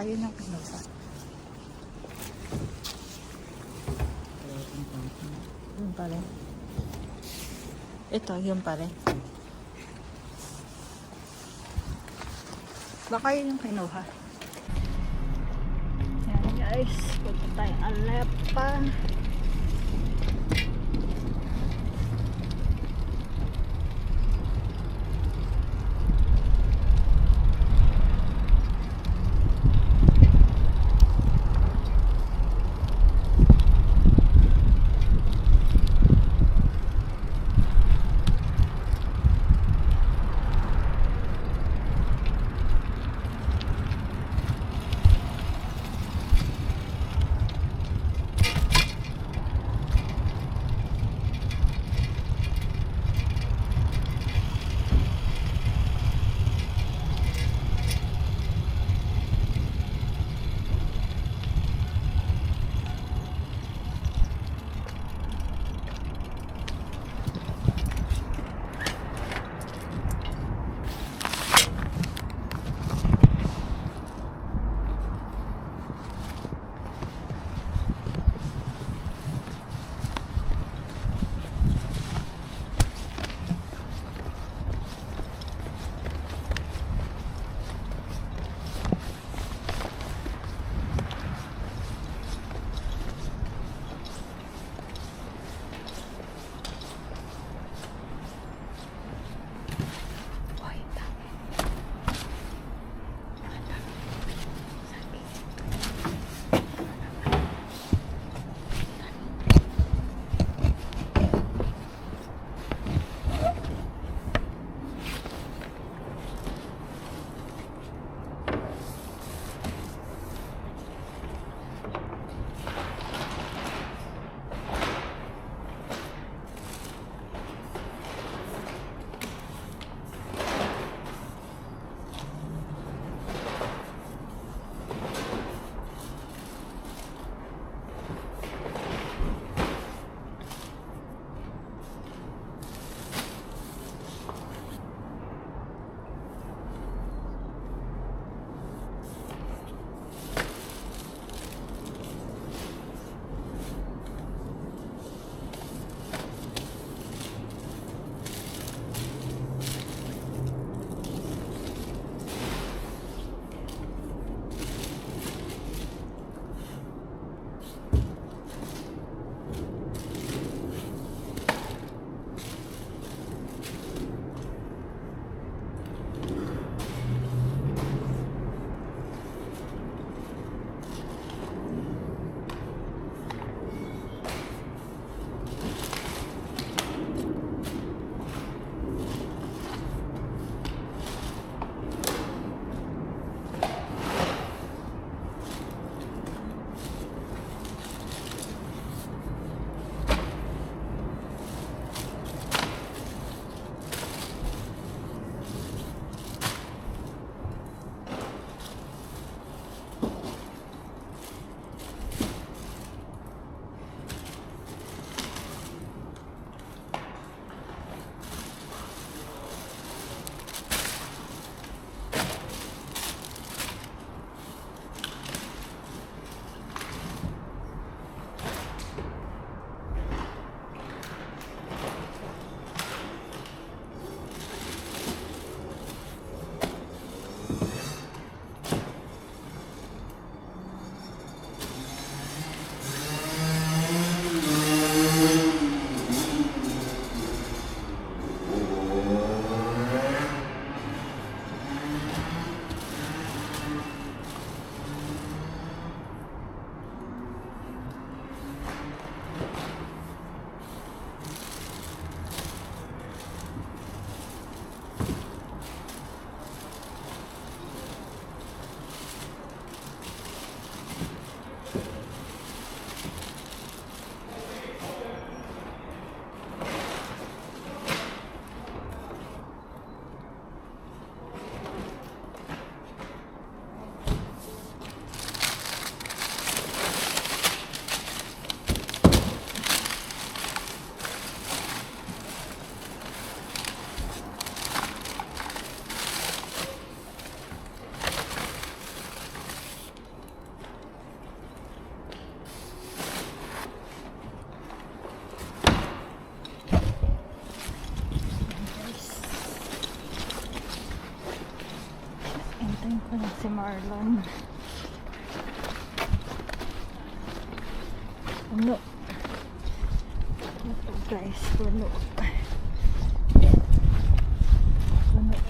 Baka yun kinuha. Yun pa rin. Ito, yun pa rin. Baka yun yung kinuha. Yan guys, punta tayo Alepa.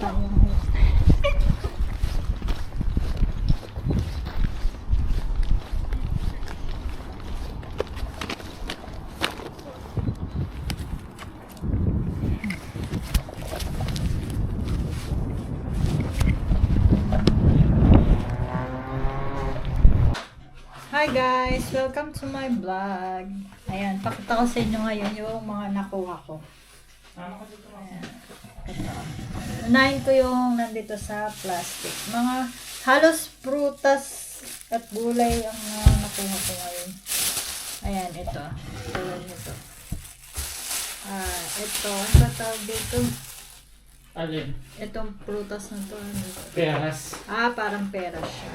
Hi guys! Welcome to my vlog. Ayan, pakita ko sa inyo ngayon yung mga nakuha ko. Ayan. Ito. Unahin ko yung nandito sa plastic. Mga halos prutas at gulay ang mga nakuha ko ngayon. Ayan, ito. Tulad nito. Ah, ito. Ano ba tawag dito? Alin? Itong prutas na to. Ano ito? Peras. Ah, parang pera siya.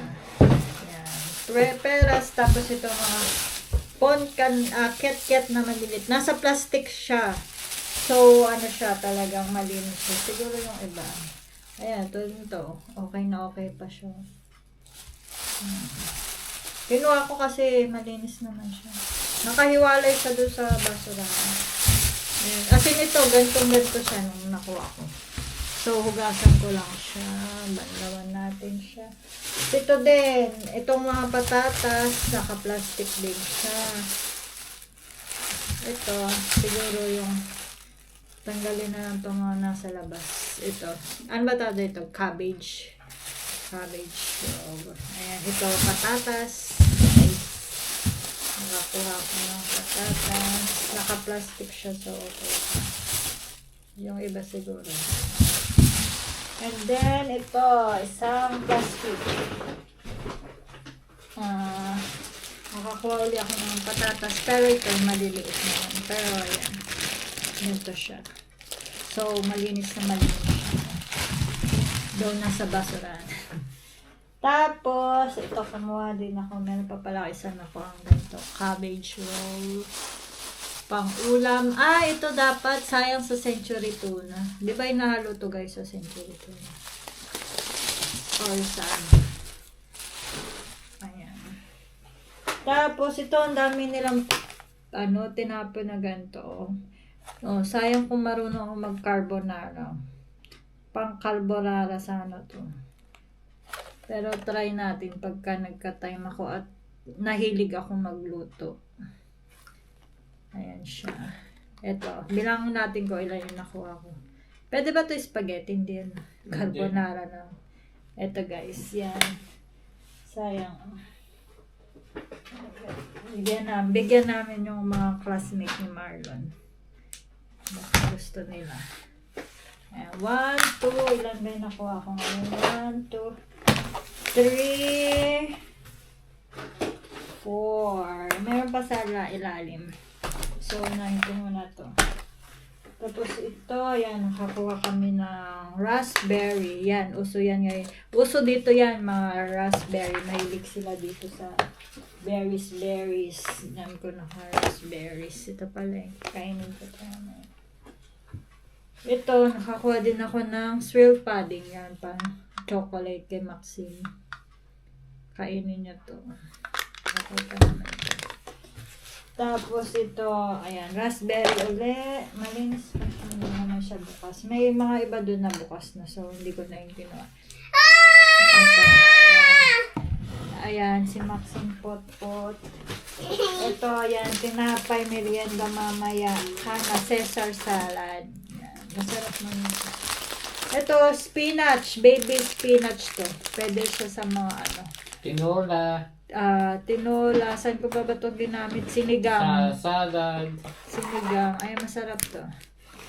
Yan. Pre- peras, tapos ito mga ponkan, ah, ket-ket na malilit. Nasa plastic siya. So, ano siya, talagang malinis siya. Siguro yung iba. Ayan, ito nito. Okay na okay pa siya. Hmm. Kinuha ko kasi malinis naman siya. Nakahiwalay siya doon sa basurahan. Ayan. Kasi ito, gantong-ganto siya nung nakuha ko. So, hugasan ko lang siya. Banlawan natin siya. Ito din. Itong mga patatas, naka-plastic din siya. Ito, siguro yung tanggalin na lang itong nasa labas. Ito. Ano ba tawag ito? Cabbage. Cabbage. So, ayan. Ito, patatas. Nice. Nakakuha ko ng patatas. Naka-plastic siya. So, okay. Yung iba siguro. And then, ito, isang plastic. Ah, makakuha ulit ako ng patatas. Pero ito, maliliit naman. Pero, ayan. Ganito siya. So, malinis na malinis siya. Doon na sa basurahan. Tapos, ito, kumuha din ako. Meron pa pala isa na ang ganito. Cabbage roll. Pang ulam. Ah, ito dapat. Sayang sa century tuna. Di ba inahalo to guys sa century tuna? Or saan? Ayan. Tapos, ito ang dami nilang ano, tinapon na ganito. Oh, sayang kung marunong ako mag-carbonara. Pang carbonara sana to. Pero try natin pagka nagka-time ako at nahilig ako magluto. Ayan siya. Ito, bilangin natin ko ilan yung nakuha ko. Pwede ba to spaghetti? Hindi yan. Carbonara na. Ito guys, yan. Sayang. Bigyan namin, bigyan namin yung mga classmate ni Marlon. Gusto nila. Ayan, one, two, ilan ba yung nakuha ko ngayon? One, two, three, four. Meron pa sa la- ilalim. So, unahin ko muna to. Tapos ito, yan, nakakuha kami ng raspberry. Yan, uso yan ngayon. Uso dito yan, mga raspberry. Mahilig sila dito sa berries, berries. Yan ko naka raspberries. Ito pala eh. Kainin ko ito. Ito, nakakuha din ako ng swirl pudding. Yan, pang chocolate kay Maxine. Kainin niya to. Tapos ito, ayan, raspberry uli. Malinis pa siya. Hindi naman siya bukas. May mga iba doon na bukas na. So, hindi ko na yung ayan. Ayan, si Maxine Potpot. Ito, ayan, tinapay merienda mamaya. Hana, Caesar salad. Masarap naman ito. Ito, spinach. Baby spinach to. Pwede siya sa mga ano. Tinola. ah tinola. Saan ko ba ba ito ginamit? Sinigang. Sa salad. Sinigang. Ay, masarap to.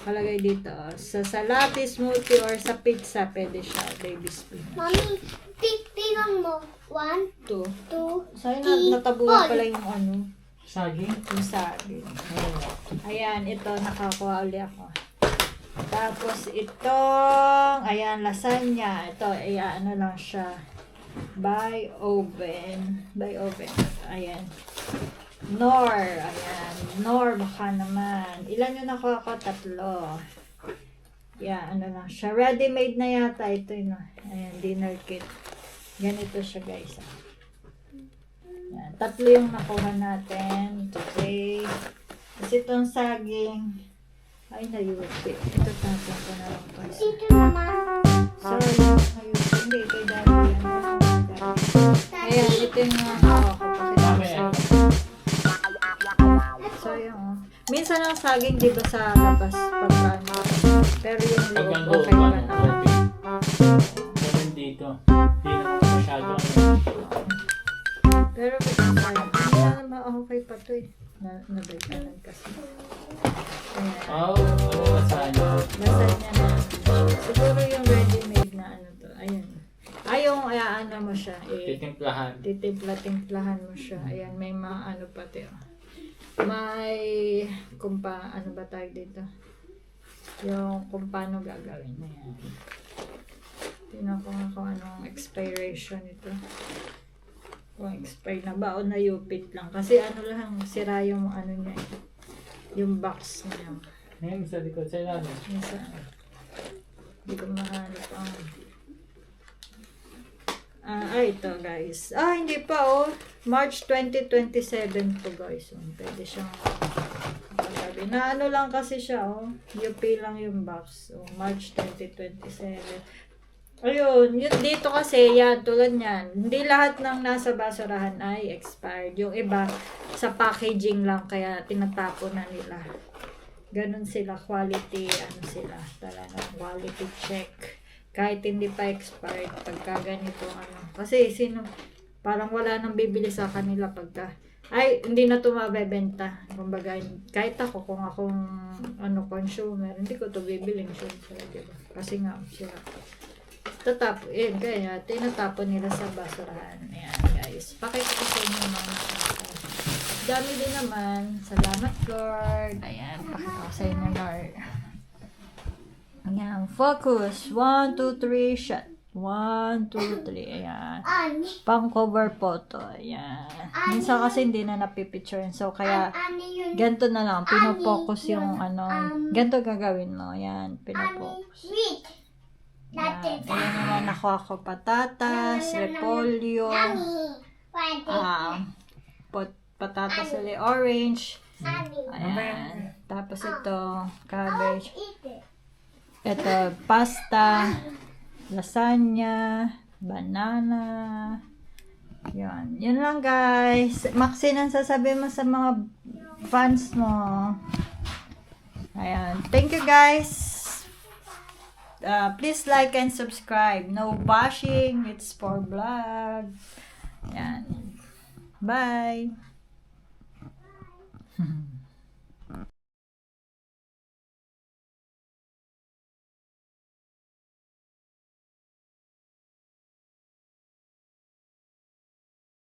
Palagay dito. oh. Sa salati, smoothie, or sa pizza, pwede siya. Baby spinach. Mami, tignan mo. One, Ito. two, Sa'yo na, natabuhan pala yung ano. Saging. Yung saging. Ayan, ito. Nakakuha uli ako. Tapos itong, ayan, lasagna. Ito, ayan, ano lang siya. By oven. By oven. Ayan. Nor. Ayan. Nor, baka naman. Ilan yung nakuha ko? Tatlo. Yeah, ano lang siya. Ready-made na yata ito. Yun, ah. ayan, dinner kit. Ganito siya guys. ah. Yan. Tatlo yung nakuha natin today. Kasi itong saging, ay nayupi. Ito tapon ko na lang to. Dito naman. Sorry, nayupi. Hindi, kay daddy yan. Ayan, ito yung mga nakuha ko. Dami. So, yun. oh. Minsan ang saging, di ba sa labas, pagkano. Pero yung loob, ang okay loob, pa ano, naman. Ganun dito. Hindi naman masyado ano. Pero na naman okay pa to eh. Na, nabigyan kasi. Ayan. Oh, ano ba sa ano? Lasagna na. Siguro yung ready-made na ano to. Ayan. Ay, yung ay, ano mo siya. Eh, Titimplahan. titimpla-timplahan mo siya. Ayan, may mga ano pati. Oh. May kumpa, ano ba tawag dito? Yung kung paano gagawin. Ayan. Tingnan ko nga kung anong expiration ito. Kung expire na ba o nayupit lang. Kasi ano lang, sira yung ano niya. Yung box niya. Ngayon sa likod sa ilalim. Minsan, hindi ko mahanap ang... Ah, ah, ito guys. Ah, hindi pa oh. March 2027 to guys. Oh, pwede siyang pagkabi. Na ano lang kasi siya oh. UP lang yung box. Oh, March 2027. Ayun, yun dito kasi, yan, tulad niyan, hindi lahat ng nasa basurahan ay expired. Yung iba, sa packaging lang, kaya tinatapon na nila. Ganon sila, quality, ano sila, talagang quality check. Kahit hindi pa expired, pagka ganito, ano. Kasi, sino, parang wala nang bibili sa kanila pagka, ay, hindi na ito mabebenta. Kumbaga, kahit ako, kung akong, ano, consumer, hindi ko ito bibiling, syempre, diba? Kasi nga, sila, tatapon, yun, kaya tinatapon nila sa basurahan. Ayan, guys. Pakita ko sa inyo mga nakaka. Dami din naman. Salamat, Lord. Ayan, pakita ko sa inyo, Lord. Ayan, focus. One, two, three, shot. One, two, three. Ayan. Pang cover photo. Ayan. Minsan kasi hindi na napipicture. So, kaya, ganito na lang. Pinopokus yung ano. Ganito gagawin mo. Ayan, Ani. pinopokus. Ayan nakuha ko patatas, repolyo, ah, pot, patatas ulit orange. Ayan. Tapos ito, cabbage. It. Ito, pasta, lasagna, banana. Yan. Yun lang guys. Maxine, ang sasabihin mo sa mga fans mo? Ayan. Thank you guys uh, please like and subscribe. No bashing. It's for vlog. Yan. Bye. Bye.